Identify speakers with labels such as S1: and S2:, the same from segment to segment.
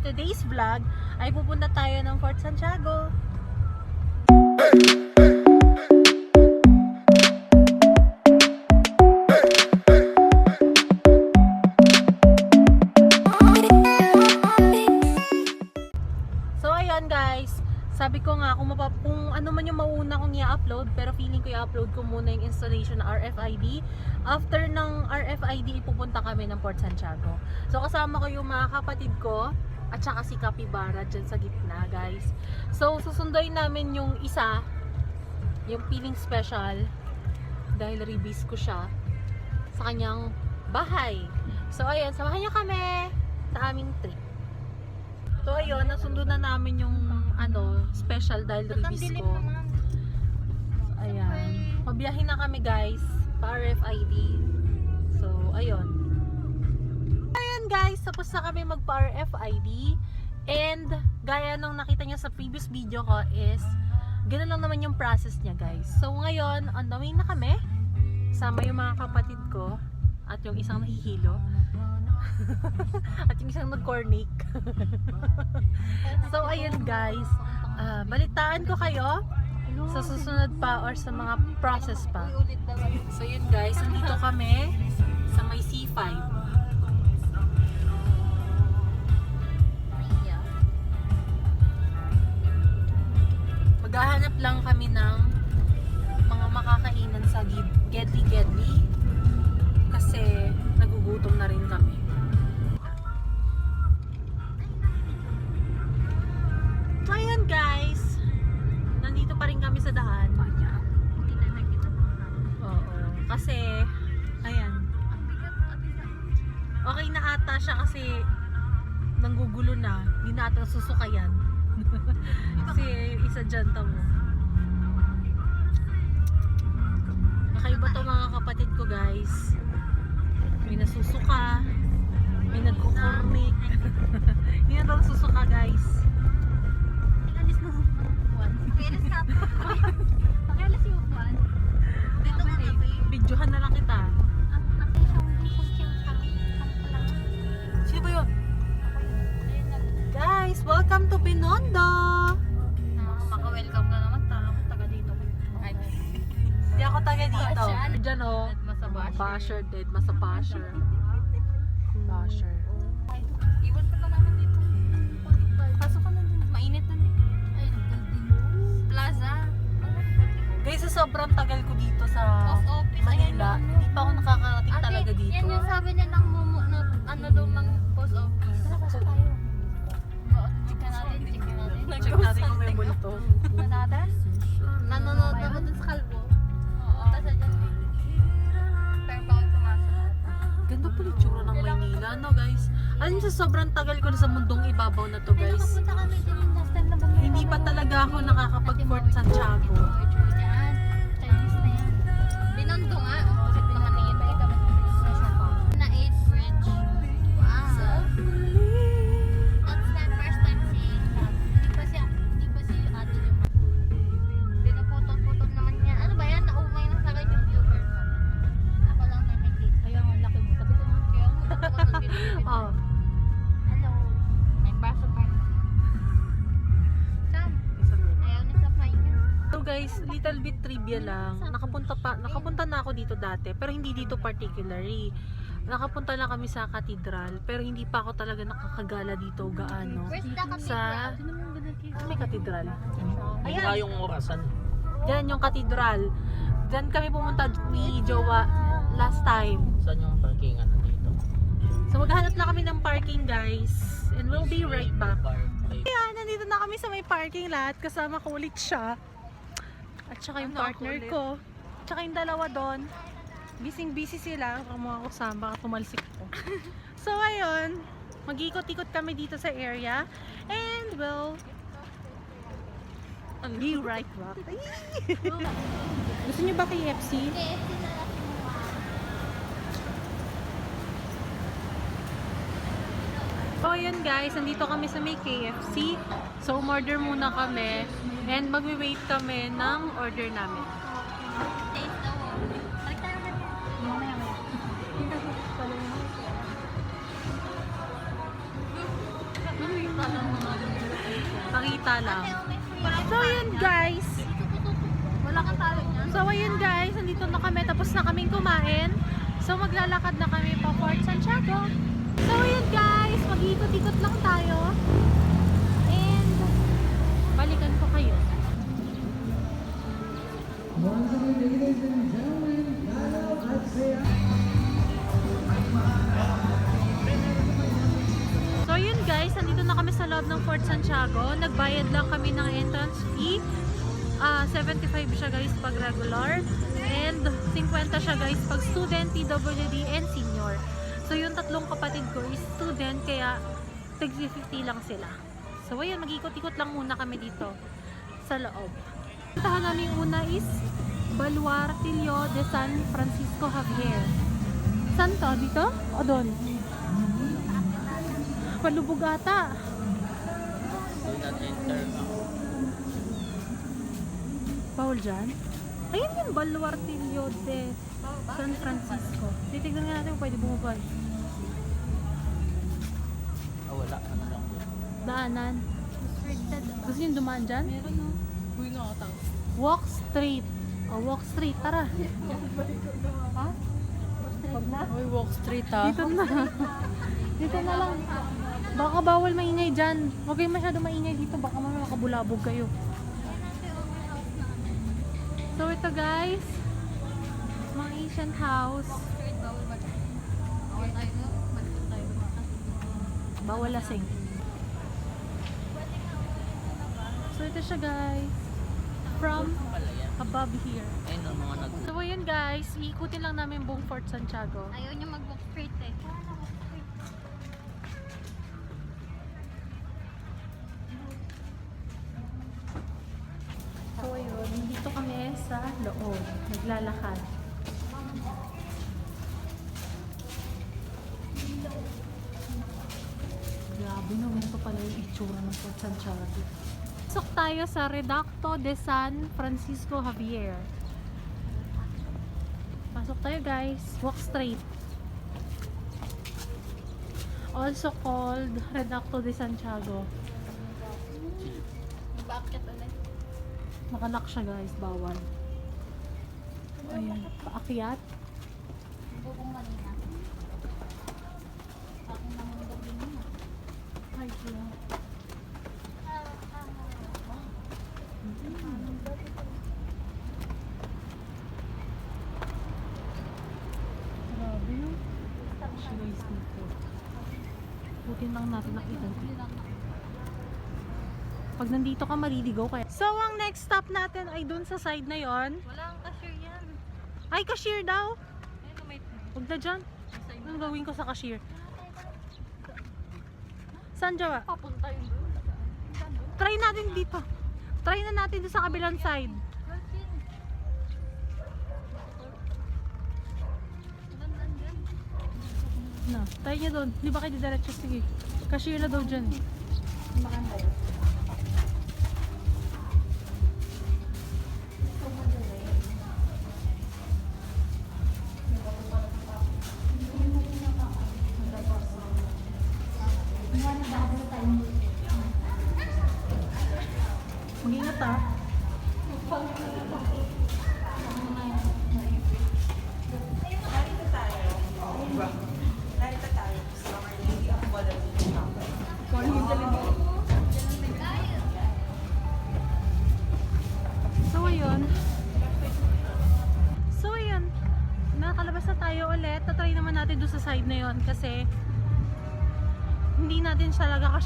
S1: today's vlog ay pupunta tayo ng Fort Santiago. So ayun guys, sabi ko nga kung, mapa, kung ano man yung mauna kong i-upload pero feeling ko i-upload ko muna yung installation ng RFID. After ng RFID, ipupunta kami ng Port Santiago. So kasama ko yung mga kapatid ko at saka si Capybara dyan sa gitna guys. So susunduin namin yung isa, yung feeling special dahil release ko siya sa kanyang bahay. So ayun, samahan niyo kami sa aming trip. So ayun, nasundo na namin yung ano, special dahil release ko. So, ayan. Mabiyahin na kami guys, pa RFID. So, ayun. Guys, tapos na kami magpa RFID. And, gaya nung nakita nyo sa previous video ko is, ganun lang naman yung process niya guys. So, ngayon, on the way na kami. Sama yung mga kapatid ko. At yung isang nahihilo. at yung isang nag-cornic. so, ayun guys. Ah, balitaan ko kayo sa susunod pa or sa mga process pa. So yun guys, nandito kami sa may C5. Okay na ata siya kasi nanggugulo na. Hindi na ata susukayan. kasi isa dyan mo. Kakaiba to mga kapatid ko guys. May nasusuka. May nagkukornik. Hindi na daw susuka guys.
S2: Alis na sa upuan. Alis na. Pakialis yung upuan. Dito ka na.
S1: Videohan na lang kita. Diyan oh.
S2: Masa basher.
S1: Basher, dead. Masa basher. Basher.
S2: Iwan ka na namin dito. Pasok ka na dun. Mainit na eh. Ay, Plaza.
S1: Guys, sa sobrang tagal ko dito sa
S2: Post office.
S1: Manila, hindi pa ako nakakarating
S2: Ate,
S1: talaga dito.
S2: Yan yung sabi niya ng mumu na ano daw ng post office. Tara, pasok tayo. Oo, Checkan natin, checkan natin.
S1: Check natin kung may multo.
S2: Tingnan natin. Nanonood ako dun sa kalbo.
S1: Alam sa sobrang tagal ko na sa mundong ibabaw na to, guys. Hindi pa talaga ako nakakapag-Fort Santiago.
S2: Lang.
S1: Nakapunta pa, nakapunta na ako dito dati, pero hindi dito particularly. Nakapunta na kami sa katedral, pero hindi pa ako talaga nakakagala dito gaano. Sa- may katedral?
S3: Ayun nga yung orasan.
S1: Diyan yung katedral. Diyan kami pumunta ni Jowa last time.
S3: Saan yung parkingan na dito?
S1: So maghanap na kami ng parking guys. And we'll be right back. Ayan, nandito na kami sa may parking lot. Kasama ko ulit siya. At saka yung
S2: Ano,
S1: partner ko. Tsaka yung dalawa doon. Bising busy sila. Baka mga kusama. Baka tumalsik ko. so, ayun. Mag-ikot-ikot kami dito sa area. And we'll be right back. Gusto niyo ba KFC?
S2: KFC na lang yung
S1: So, ayan guys, nandito kami sa may KFC. So, umorder muna kami. And magwi-wait kami ng order namin. Pakita lang. So yun guys.
S2: Wala kang talo niya.
S1: So ayun guys, nandito na kami. Tapos na kaming kumain. So maglalakad na kami pa Fort Santiago. So ayun guys, mag-ikot-ikot lang tayo. And balikan ko kayo. So yun guys, nandito na kami sa loob ng Fort Santiago. Nagbayad lang kami ng entrance fee. Ah, 75 siya guys pag regular. And 50 siya guys pag student, PWD, and senior. So yung tatlong kapatid ko is student, kaya tag 50 lang sila. So ayun, mag-ikot-ikot lang muna kami dito sa loob. Puntahan namin una is Baluartillo de San Francisco Javier. Saan to? Dito? O doon? Palubog ata.
S3: Do not
S1: dyan? Ayun yung Baluartillo de San Francisco. Titignan nga natin kung pwede bumaba. Daanan.
S2: Restricted.
S1: Gusto nyo dumaan dyan?
S2: Meron no. Uy, nakatang.
S1: Walk straight. O, walk straight. Tara.
S2: Ha?
S1: Wag na.
S2: Uy, walk straight ha.
S1: Dito na. Dito na lang. Baka bawal maingay dyan. Huwag kayo masyado maingay dito. Baka mamaya makabulabog kayo. So ito guys, mga Asian house.
S2: Bawal
S1: lasing. So ito siya guys. From above here.
S3: Ayun ang mga nag...
S1: So ayun guys, iikutin lang namin buong Fort Santiago.
S2: Ayaw niya mag-walk straight eh.
S1: So ayun, dito kami sa loob. Naglalakad. Grabe no, ganito pala yung itsura ng Fort Santiago. Pasok tayo sa Redacto de San Francisco Javier. Pasok tayo guys. Walk straight. Also called Redacto de Santiago.
S2: Bakit ulit?
S1: Nakalock siya guys, bawal. Ayan, paakyat.
S2: Bubong kanina. Akin naman gabi niya.
S1: Ay, kaya. Grabe yun. Siya guys dito. Butin lang natin nakita. Pag nandito ka, maliligaw kaya. So, ang next stop natin ay dun sa side na yon.
S2: Wala ang cashier yan.
S1: Ay, cashier daw. Huwag na dyan. Anong gawin ko sa cashier? Saan Jawa?
S2: Papunta yun doon.
S1: Try natin dito. Try na natin doon sa kabilang side. Na, try niya doon. Di ba kayo diretso? Sige. Cashier na daw dyan. eh.
S2: Maganda yun.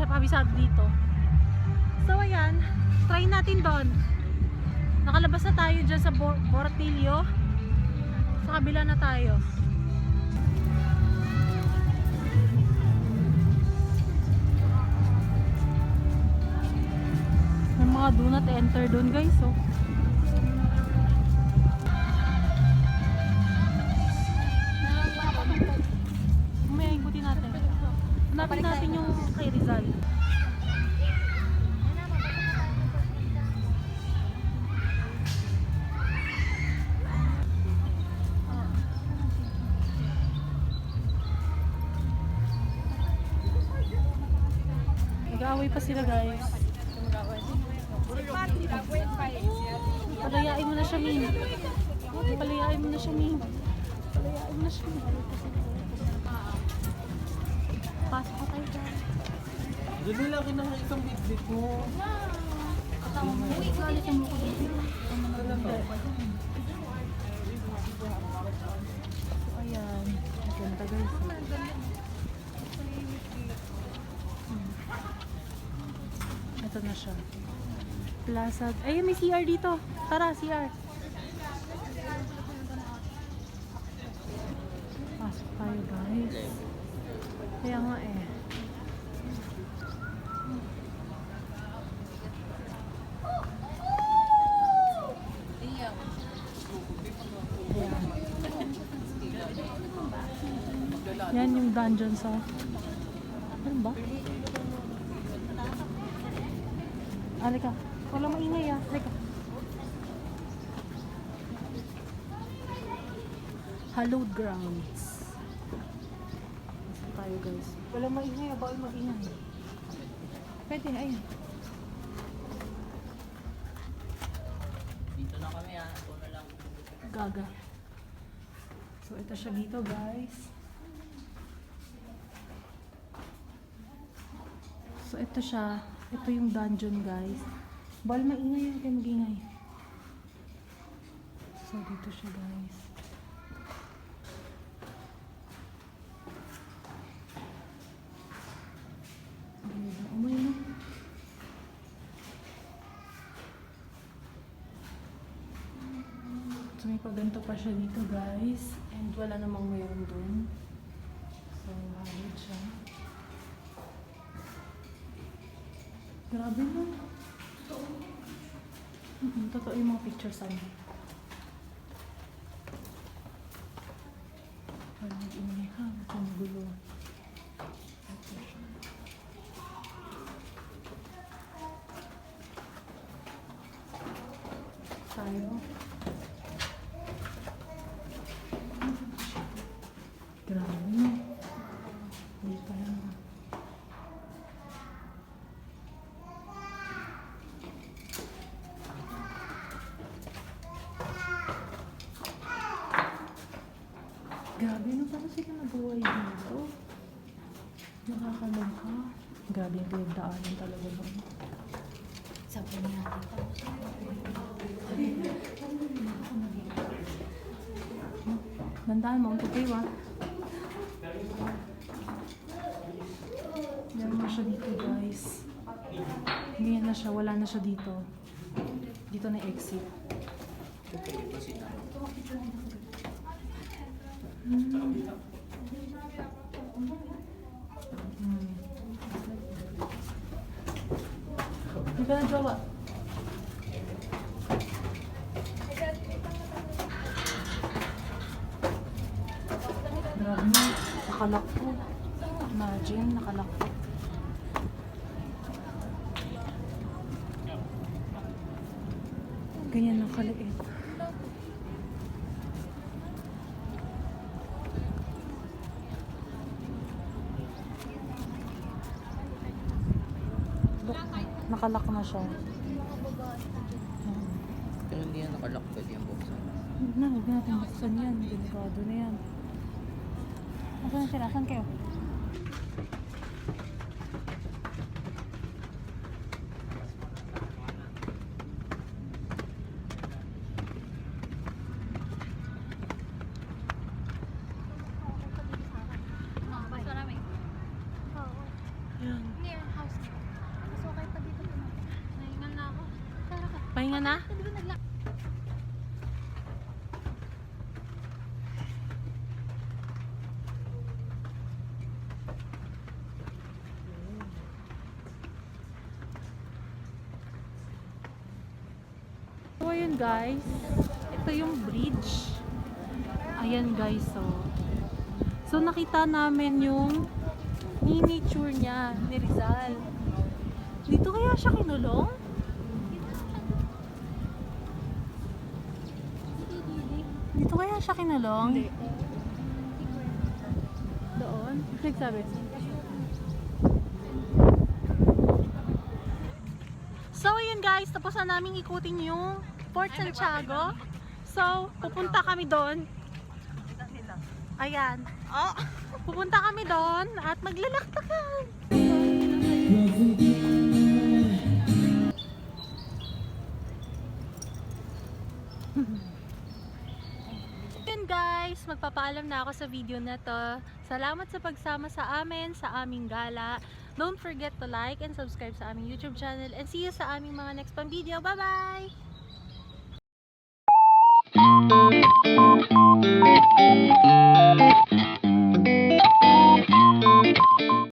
S1: Siya kabisado dito. So ayan, try natin doon. Nakalabas na tayo dyan sa Bor-. Sa kabila na tayo. May mga do not enter doon guys oh. Hanapin natin yung kay Rizal. Nag-aaway pa sila guys. Palayain mo na siya, Min. Palayain mo na siya, Min. Palayain mo na siya, Min.
S3: Dali lang kinaka isang bitbit mo.
S1: Ayan. Maganda guys. Ito na siya. Plaza. Ayun, may CR dito. Tara, CR. Pasok tayo guys. Kaya nga eh. Ayan. Yan yung dungeon sa... Ano ba? Halika. Wala maingay ah. Halika. Hallowed grounds. Pasok tayo guys. Wala maingay ah. Bawal maingay. Pwede, ayun.
S3: Dito na kami ah. Ito na lang.
S1: Gaga. So, ito siya dito, guys. Ito siya. Ito yung dungeon, guys. Bal, maingay yun. Kayo magingay. So, dito siya, guys. Umay na. So may paganto pa siya dito guys. And wala namang mayroon dun. So hawid siya. Grabe no. Mm totoo yung mga pictures ano. Parang nag-ingay ha. Ito magulo. Ito siya. Tayo. Grabe no. Hindi pa lang. Grabe no, paano sila nabuhay dito? Nakakalangka. Grabe yung pinagdaanan talaga ba?
S2: Sabi niya natin pa.
S1: Bandaan mo, ang tupay wa. Meron na siya dito guys. Ganyan na siya, wala na siya dito. Dito na exit. Hmm. Hindi ka na jowa. Grabe, nakalak po. Imagine, nakalak po. Ganyan ang kaliit. Look, nakalak na siya.
S3: Pero hindi yan nakalock. Pwede yung buksan.
S1: Huwag na, huwag natin buksan yan. Delikado na yan. Nasaan sila? Saan kayo?
S2: Oh, mas marami. Oo.
S1: Yan.
S2: Near house. Mas okay pa dito. Nahingal na ako.
S1: Pahinga na? So, ayun guys. Ito yung bridge. Ayan guys, so. So, nakita namin yung miniature niya ni Rizal. Dito kaya siya kinulong? kaya siya kinulong? Hindi. Doon? Nagsabi? So, ayun guys, tapos na namin ikutin yung Fort Santiago. So, pupunta kami doon. Ayan. Oh. Pupunta kami doon at maglalaktakan. Magpapaalam na ako sa video na to. Salamat sa pagsama sa amin, sa aming gala. Don't forget to like and subscribe sa aming YouTube channel and see you sa aming mga next pang video. Bye-bye!